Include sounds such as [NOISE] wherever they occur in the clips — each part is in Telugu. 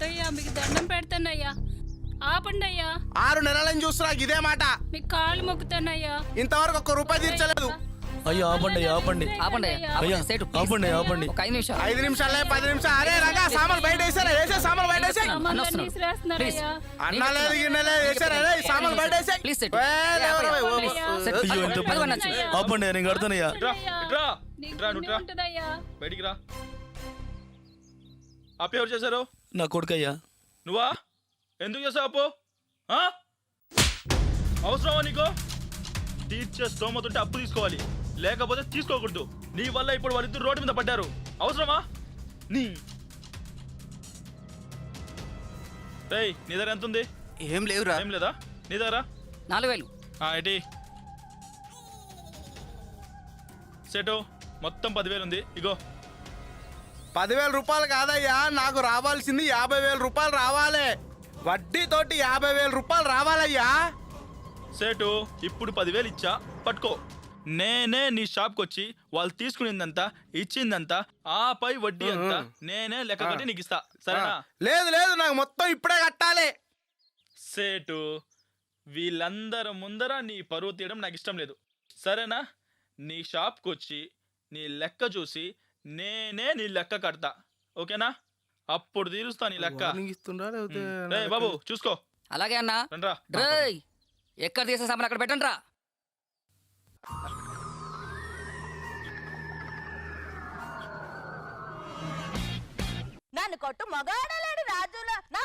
వద్దయ్యా మీకు దండం పెడతానయ్యా. ఆపండి అయ్యా ఆరు నెలలని చూస్తున్నా ఇదే మాట. మీకు కాళ్ళు మొక్కుతానయ్యా. ఇంతవరకు ఒక్క రూపాయి తీర్చలేదు. అయ్యా ఆపండి అయ్యా, ఆపండి. ఆపండి అయ్యా ఆపండి సేటు ఆపండి ఆపండి. ఒక ఐదు నిమిషాలు. ఐదు నిమిషాలే పది నిమిషాలు. అరే రంగా సామాన్లు బయట వేసారా వేసే సామాన్లు బయట వేసే. సామాన్లన్నీ వస్తున్నాడు. విసిరేస్తున్నారయ్యా అన్న లేదు గిన్నె లేదు వేసారా? రే సామాన్లు బయట వేసే. Please set. ఆపండి. అయ్యో ఎంత పని. ఆపండి నేను కడతానయ్యా ఇట్రా ఇట్రా నీకు ఇట్రా నువ్వు ఇట్రా ఉంటుందయ్యా. బయటికి రా. అప్పు ఎవరు చేశారు? నా కొడుకయ్యా. నువ్వా? ఎందుకు చేసావు అప్పు? ఆ? అవసరమా నీకు? తీర్చే స్తోమత ఉంటే అప్పు తీసుకోవాలి. లేకపోతే తీసుకోకూడదు. నీ వల్ల ఇప్పుడు వాళ్ళిద్దరు రోడ్డు మీద పడ్డారు. అవసరమా? నీ. రేయ్ నీ దగ్గర ఎంత ఉంది? ఏం లేవురా. ఏం లేదా? నీ దగ్గర? నాలుగు వేలు. ఆ, ఏంటి సెటు మొత్తం పదివేలు ఉంది. ఇగో. పదివేల రూపాయలు కాదయ్యా నాకు రావాల్సింది యాభై వేల రూపాయలు రావాలి. వడ్డీతోటి యాభై వేల రూపాయలు రావాలయ్యా. సేటు ఇప్పుడు పదివేలు ఇచ్చా? పట్టుకో. నేనే నీ షాప్కి వచ్చి వాళ్ళు తీసుకునేదంతా ఇచ్చిందంతా ఆ పై వడ్డీ అంతా నేనే లెక్క కట్టి నీకు ఇస్తా. సరేనా? లేదు లేదు నాకు మొత్తం ఇప్పుడే కట్టాలి. సేటు వీళ్ళందరి ముందర నీ పరువు తీయడం నాకు ఇష్టం లేదు. సరేనా? నీ షాప్కి వచ్చి నీ లెక్క చూసి నేనే నీ లెక్క కడతా. ఓకేనా? అప్పుడు తీరుస్తా నీ లెక్క. ఇస్తుండ్రా లేకపోతే బాబు చూసుకో. అలాగే అన్న. రండ్రా. ఎక్కడ తీసే సామాన్ అక్కడ పెట్టండి రా నన్ను కొట్టు మగాడలేడు రాజుల. నా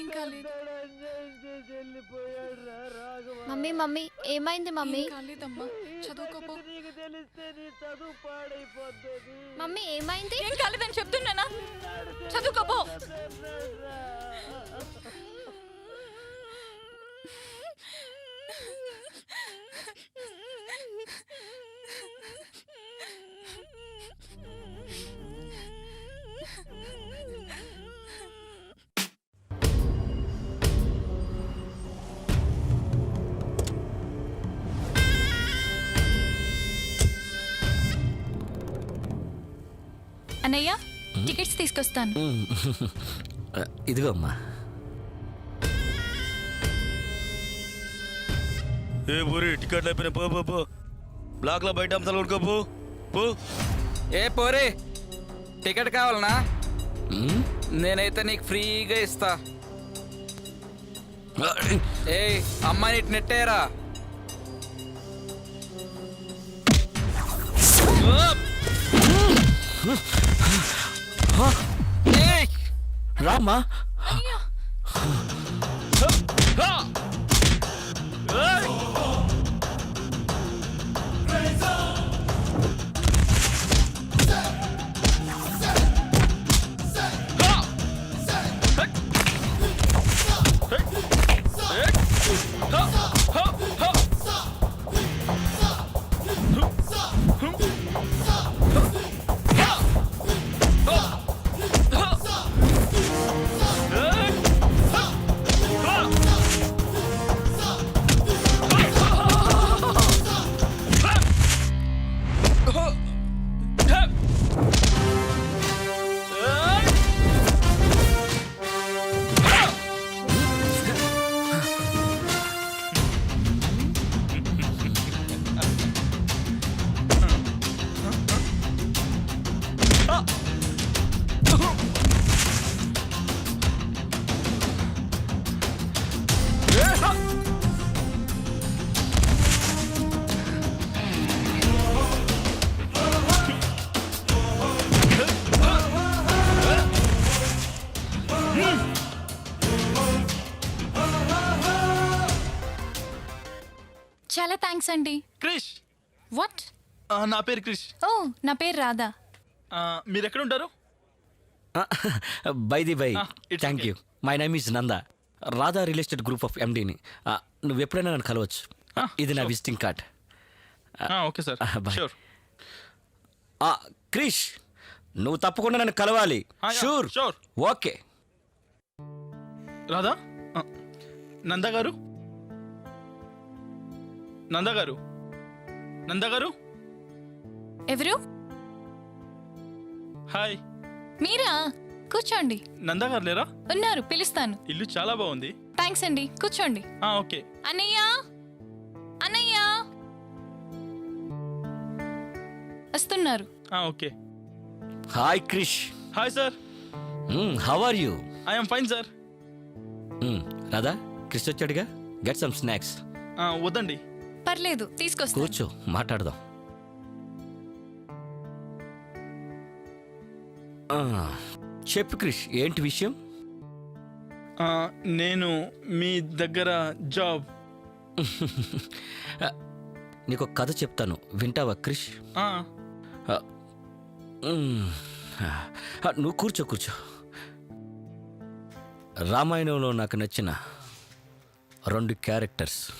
ఏం కాలేదు మమ్మీ మమ్మీ ఏమైంది మమ్మీ? ఏం కాలేదమ్మా చదువుకోపో. మమ్మీ ఏమైంది? ఏం కాలేదని చెప్తున్నానా? చదువుకోపో. అన్నయ్య టికెట్స్ తీసుకొస్తాను. [LAUGHS] ఇదిగో అమ్మా. ఏ పూరి టికెట్లు అయిపోయినాయి పో పో పో. బ్లాక్లో బయట అమ్మాలి కొనుక్కో పో పో. ఏ పోరే టికెట్ కావాలనా? నేనైతే నీకు ఫ్రీగా ఇస్తా. [LAUGHS] ఏ అమ్మాయి ఇటు నెట్టేరా! రామ్మా. అండి క్రిష్! వాట్ ఆ, నా పేరు క్రిష్. ఓ నా పేరు రాధా. ఆ, మీరు ఎక్కడ ఉంటారు by the by Ah, it's thank okay. You my name is Nanda Radha real estate group of ఎండీని నువ్వు ఎప్పుడైనా నన్ను కలవచ్చు. Ah, ఇది నా sure. విజిటింగ్ కార్డ్ ఆ, okay sir Ah, bye. Sure Krish నువ్వు తప్పకుండా నన్ను కలవాలి. Ah, yeah, sure sure. Okay Radha? ఆ, నంద గారు? నంద గారు నంద గారు ఎవరు? హాయ్. మీరా? కూర్చోండి. నంద గారు లేరా? ఉన్నారు పిలుస్తాను. ఇల్లు చాలా బాగుంది. థ్యాంక్స్ అండి కూర్చోండి. ఆ, ఓకే. అన్నయ్య? అన్నయ్య? వస్తున్నారు. ఆ, okay. Hi Krish. Hi sir. How are you? I'm fine sir. Radha Krish వచ్చాడుగా? Get some snacks. వద్దండి. పర్లేదు తీసుకొస్తాను. కూర్చో మాట్లాడదాం. ఆ, చెప్పు క్రిష్ ఏంటి విషయం? ఆ, నేను మీ దగ్గర జాబ్. [LAUGHS] నీకు ఒక కథ చెప్తాను వింటావా క్రిష్? ఆ, ఆ, మ్, ఆ, నువ్వు కూర్చో కూర్చో. రామాయణంలో నాకు నచ్చిన రెండు క్యారెక్టర్స్.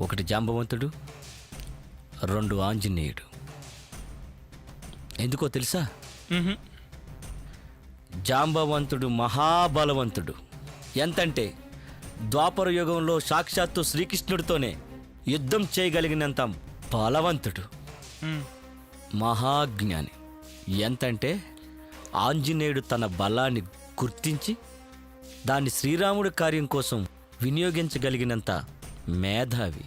ఒకటి జాంబవంతుడు రెండు ఆంజనేయుడు. ఎందుకో తెలుసా. జాంబవంతుడు మహాబలవంతుడు. ఎంతంటే ద్వాపర యుగంలో సాక్షాత్తు శ్రీకృష్ణుడితోనే యుద్ధం చేయగలిగినంత బలవంతుడు. మహాజ్ఞాని. ఎంతంటే ఆంజనేయుడు తన బలాన్ని గుర్తించి దాన్ని శ్రీరాముడి కార్యం కోసం వినియోగించగలిగినంత మేధావి.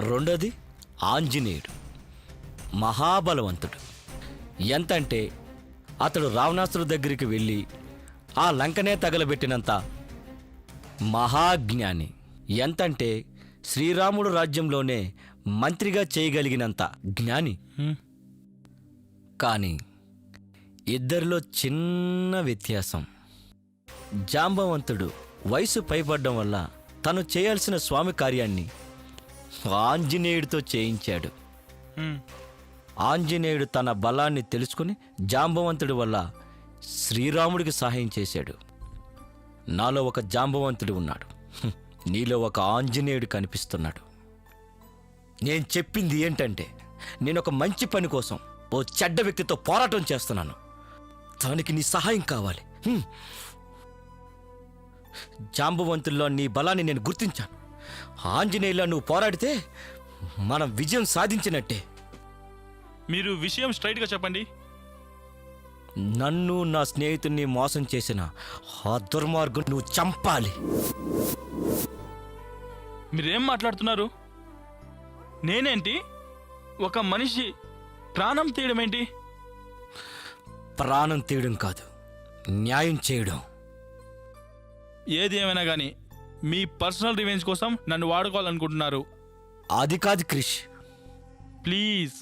రెండోది ఆంజనేయుడు. మహాబలవంతుడు. ఎంతంటే అతడు రావణాసురు దగ్గరికి వెళ్ళి ఆ లంకనే తగలబెట్టినంత మహాజ్ఞాని. ఎంతంటే శ్రీరాముడు రాజ్యంలోనే మంత్రిగా చేయగలిగినంత జ్ఞాని. కానీ ఇద్దరిలో చిన్న వ్యత్యాసం. జాంబవంతుడు వయసు పైబడ్డం వల్ల తను చేయాల్సిన స్వామి కార్యాన్ని ఆంజనేయుడితో చేయించాడు. ఆంజనేయుడు తన బలాన్ని తెలుసుకుని జాంబవంతుడి వల్ల శ్రీరాముడికి సహాయం చేశాడు నాలో ఒక జాంబవంతుడు ఉన్నాడు. నీలో ఒక ఆంజనేయుడు కనిపిస్తున్నాడు నేను చెప్పింది ఏంటంటే నేను ఒక మంచి పని కోసం ఓ చెడ్డ వ్యక్తితో పోరాటం చేస్తున్నాను దానికి నీ సహాయం కావాలి. జాంబవంతుల్లో నీ బలాన్ని నేను గుర్తించాను. ఆంజనేయులా నువ్వు పోరాడితే మనం విజయం సాధించినట్టే. మీరు విషయం స్ట్రైట్గా చెప్పండి. నన్ను నా స్నేహితుణ్ణి మోసం చేసిన ఆ దుర్మార్గం నువ్వు చంపాలి. మీరేం మాట్లాడుతున్నారు? నేనేంటి? ఒక మనిషి ప్రాణం తీయడం ఏంటి ప్రాణం తీయడం కాదు న్యాయం చేయడం. ఏది ఏమైనా కానీ మీ పర్సనల్ రివెంజ్ కోసం నన్ను వాడుకోవాలనుకుంటున్నారు. అది కాదు క్రిష్. ప్లీజ్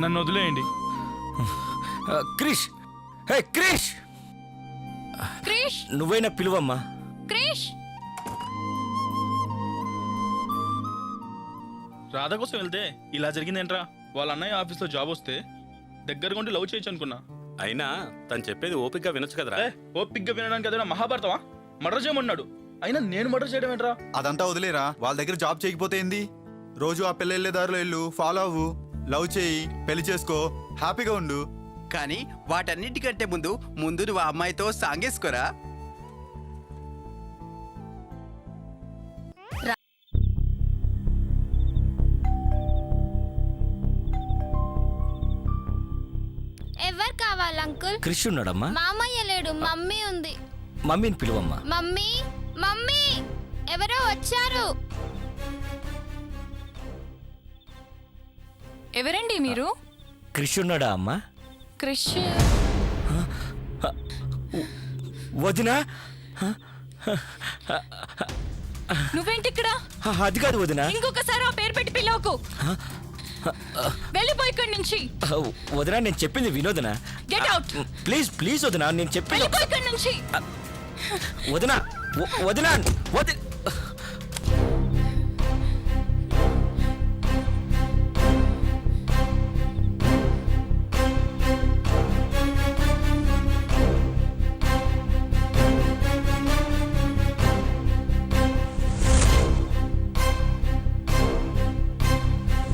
నన్ను వదిలేయండి. క్రిష్! హే క్రిష్! క్రిష్! నువ్వైనా పిలువమ్మా. క్రిష్! రాధ కోసం వెళ్తే ఇలా జరిగిందేంట్రా? వాళ్ళ అన్నయ్య ఆఫీస్లో జాబ్ వస్తే దగ్గరగా ఉండి లవ్ చేయొచ్చు అనుకున్నా. అయినా తను చెప్పేది ఓపిక వినొచ్చు కదరా. ఓపిక్గా వినడానికి అదేనా మహాభారతమా? మర్డర్ చేయమన్నాడు. అయినా నేను మర్డర్ చేయడం ఏంట్రా? అదంతా వదిలేరా. వాళ్ళ దగ్గర జాబ్ చేయకపోతే ఏంది? రోజు ఆ పిల్ల వెళ్ళే దారిలో వెళ్ళు ఫాలో అవ్వు లవ్ చేయి పెళ్ళి చేసుకో హ్యాపీగా ఉండు. కానీ వాటన్నిటికంటే ముందు ముందు నువ్వు ఆ అమ్మాయితో సాంగేసుకోరా ఎవరు కావాలి అంకుల్? క్రిష్ ఉన్నాడమ్మా. మామయ్య లేడు మమ్మీ ఉంది. మమ్మీని పిలువమ్మా. మమ్మీ మమ్మీ ఎవరో వచ్చారు? ఎవరండి మీరు? క్రిష్ ఉన్నాడా అమ్మా? క్రిష్ వదినా? నువ్వేంటి ఇక్కడ? అది కాదు వదినా. ఇంకొకసారి ఆ పేరు పెట్టి పిలవకు. వెళ్ళిపో ఇక్కడి నుంచి. వదినా నేను చెప్పింది వినోదనా? గెట్ అవుట్ ప్లీజ్ ప్లీజ్ వదినా నేను చెప్పింది ఇక్కడి నుంచి. వదినా వ- వదినా వది